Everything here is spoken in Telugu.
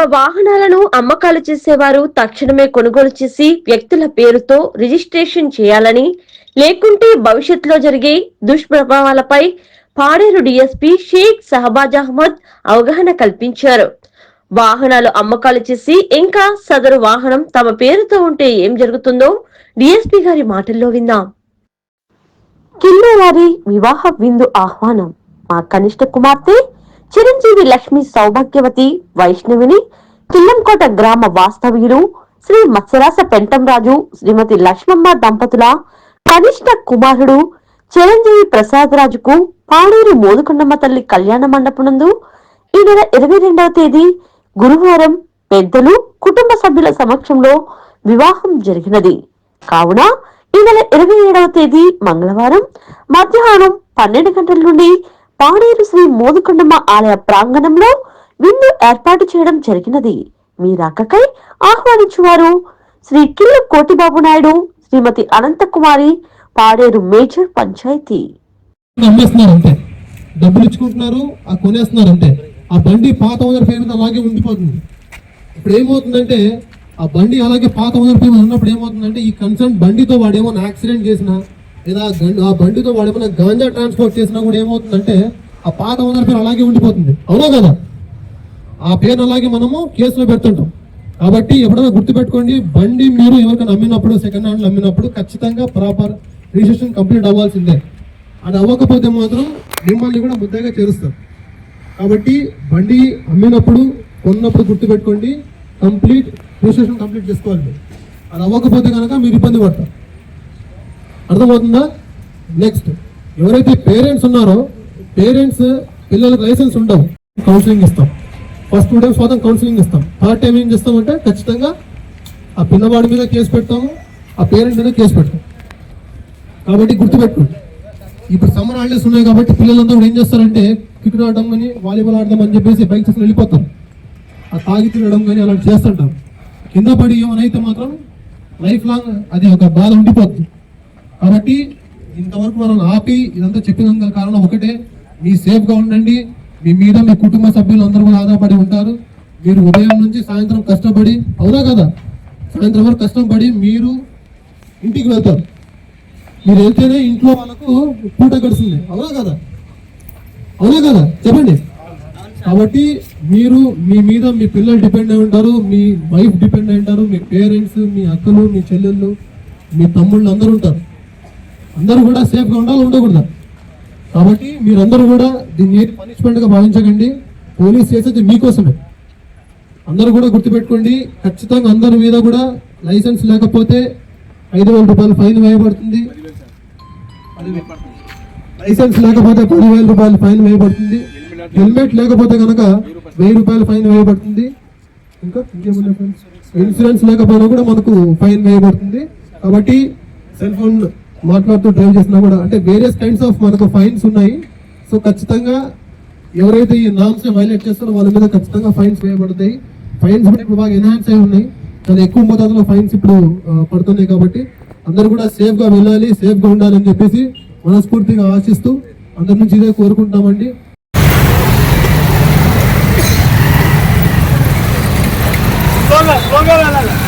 తమ వాహనాలను అమ్మకాలు చేసేవారు తక్షణమే కొనుగోలు చేసి వ్యక్తుల పేరుతో రిజిస్ట్రేషన్ చేయాలని లేకుంటే భవిష్యత్తులో జరిగే దుష్ప్రభావాలపై పాడేరు డిఎస్పీ షేక్ సహబాజ్ అహ్మద్ అవగాహన కల్పించారు. వాహనాలు అమ్మకాలు చేసి ఇంకా సదరు వాహనం తమ పేరుతో ఉంటే ఏం జరుగుతుందో డిఎస్పీ గారి మాటల్లో విందాం. కిన్నెవారి వివాహ విందు ఆహ్వానం. మా కనిష్ట కుమార్తె చిరంజీవి లక్ష్మి సౌభాగ్యవతి వైష్ణవిని కిల్లంకోట గ్రామ వాస్తవ్యులు శ్రీ మత్స్యరాస పెంటంరాజు శ్రీమతి లక్ష్మమ్మ దంపతుల కనిష్ట కుమారుడు చిరంజీవి ప్రసాద్ రాజుకు పాడూరు మోదుకొండమ్మ తల్లి కళ్యాణ మండపనందు ఈ నెల ఇరవై రెండవ తేదీ గురువారం పెద్దలు కుటుంబ సభ్యుల సమక్షంలో వివాహం జరిగినది. కావున ఈ నెల ఇరవై ఏడవ తేదీ మంగళవారం మధ్యాహ్నం పన్నెండు గంటల నుండి పాడేరు శ్రీ మోదుకొండమ్మ ఆలయ ప్రాంగణంలో విందు ఏర్పాటు చేయడం జరిగినది. మీ రాకకై ఆహ్వానించువారు. శ్రీ కిల్ల కోటిబాబు నాయుడు శ్రీమతి అనంతకుమారి పాడేరు మేజర్ పంచాయతీ. అంతే. డబ్బులు ఇచ్చుకుంటున్నారు ఆ కొనేస్తున్నారు అంతే. ఆ బండి పాత ఓనర్ పేరు మీద అలాగే ఉండిపోతుంది. ఇప్పుడు ఏమవుతుందంటే ఆ బండి అలాగే పాత ఓనర్ పేరు ఉన్నప్పుడు ఏమవుతుందంటే ఈ కన్సర్న్ బండితో వాడు ఏమైనా యాక్సిడెంట్ చేసినా లేదా ఆ ఆ బండితో వాడు ఏమైనా గాంజా ట్రాన్స్పోర్ట్ చేసినా కూడా ఏమవుతుందంటే ఆ పాత ఓనర్ పేరు అలాగే ఉండిపోతుంది. అవునా కదా? ఆ పేరు అలాగే మనము కేసులో పెడుతుంటాం. కాబట్టి ఎప్పుడైనా గుర్తుపెట్టుకోండి బండి మీరు ఎవరికైనా అమ్మినప్పుడు సెకండ్ హ్యాండ్ అమ్మినప్పుడు ఖచ్చితంగా ప్రాపర్ రిజిస్ట్రేషన్ కంప్లీట్ అవ్వాల్సిందే. అది అవ్వకపోతే మాత్రం మిమ్మల్ని కూడా ముద్దగా చేరుస్తారు. కాబట్టి బండి అమ్మినప్పుడు కొన్నప్పుడు గుర్తుపెట్టుకోండి కంప్లీట్ రిజిస్ట్రేషన్ కంప్లీట్ చేసుకోవాలి. అది అవ్వకపోతే కనుక మీరు ఇబ్బంది పడతారు. అర్థమవుతుందా? నెక్స్ట్ ఎవరైతే పేరెంట్స్ ఉన్నారో పేరెంట్స్ పిల్లలకు లైసెన్స్ ఉండవు. కౌన్సిలింగ్ ఇస్తాం. ఫస్ట్ టూ టైమ్స్ మాత్రం కౌన్సిలింగ్ ఇస్తాం. థర్డ్ టైం ఏం చేస్తామంటే ఖచ్చితంగా ఆ పిల్లవాడి మీద కేసు పెడతాము ఆ పేరెంట్స్ మీద కేసు పెడతాం కాబట్టి గుర్తుపెట్టుకోండి. ఇప్పుడు సమ్మర్ హాలిడేస్ ఉన్నాయి కాబట్టి పిల్లలందరూ కూడా ఏం చేస్తారంటే క్రికెట్ ఆడడం కానీ వాలీబాల్ ఆడదాం అని చెప్పేసి బైక్ తీసుకుని వెళ్ళిపోతారు. ఆ తాగి తినడం కానీ అలా చేస్తుంటారు. కింద పడి ఏమైనా అయితే మాత్రం లైఫ్ లాంగ్ అది ఒక బాధ ఉండిపోతుంది కాబట్టి ఇంతవరకు మనం ఆపి ఇదంతా చెప్పినందుకు కారణం ఒకటే మీ సేఫ్గా ఉండండి. మీ మీద మీ కుటుంబ సభ్యులు అందరూ కూడా ఆధారపడి ఉంటారు. మీరు ఉదయం నుంచి సాయంత్రం కష్టపడి అవునా కదా? సాయంత్రం వరకు కష్టపడి మీరు ఇంటికి వెళ్తారు. మీరు వెళ్తేనే ఇంట్లో వాళ్ళకు పూట గడుస్తుంది అవునా కదా? అవునా కదా? చెప్పండి. కాబట్టి మీరు మీ మీద మీ పిల్లలు డిపెండ్ అయి ఉంటారు మీ వైఫ్ డిపెండ్ అయి ఉంటారు మీ పేరెంట్స్ మీ అక్కలు మీ చెల్లెళ్ళు మీ తమ్ముళ్ళు అందరూ ఉంటారు. అందరూ కూడా సేఫ్గా ఉండాలి ఉండకూడదు. కాబట్టి మీరందరూ కూడా దీన్ని పనిష్మెంట్గా భావించకండి. పోలీస్ చేసేది మీకోసమే. అందరూ కూడా గుర్తుపెట్టుకోండి ఖచ్చితంగా అందరి మీద కూడా లైసెన్స్ లేకపోతే ఐదు వేల రూపాయలు ఫైన్ వేయబడుతుంది. లైసెన్స్ లేకపోతే పదివేల రూపాయలు ఫైన్ వేయబడుతుంది. హెల్మెట్ లేకపోతే కనుక వెయ్యి రూపాయలు ఫైన్ వేయబడుతుంది. ఇంకా ఇన్సూరెన్స్ లేకపోయినా కూడా మనకు ఫైన్ వేయబడుతుంది. కాబట్టి సెల్ ఫోన్ మాట్లాడుతూ డ్రైవ్ చేసినా కూడా. అంటే వేరియస్ కైండ్స్ ఆఫ్ మనకు ఫైన్స్ ఉన్నాయి. సో ఖచ్చితంగా ఎవరైతే ఈ నామ్స్ వైలేట్ చేస్తారో వాళ్ళ మీద ఖచ్చితంగా ఫైన్స్ వేయబడతాయి. ఫైన్స్ కూడా ఇప్పుడు బాగా ఎన్హాన్స్ అయి ఉన్నాయి. కానీ ఎక్కువ మోతాదులో ఫైన్స్ ఇప్పుడు పడుతున్నాయి కాబట్టి అందరూ కూడా సేఫ్గా వెళ్ళాలి సేఫ్గా ఉండాలని చెప్పేసి మనస్ఫూర్తిగా ఆశిస్తూ అందరి నుంచి ఇదే కోరుకుంటామండి వెళ్ళాలి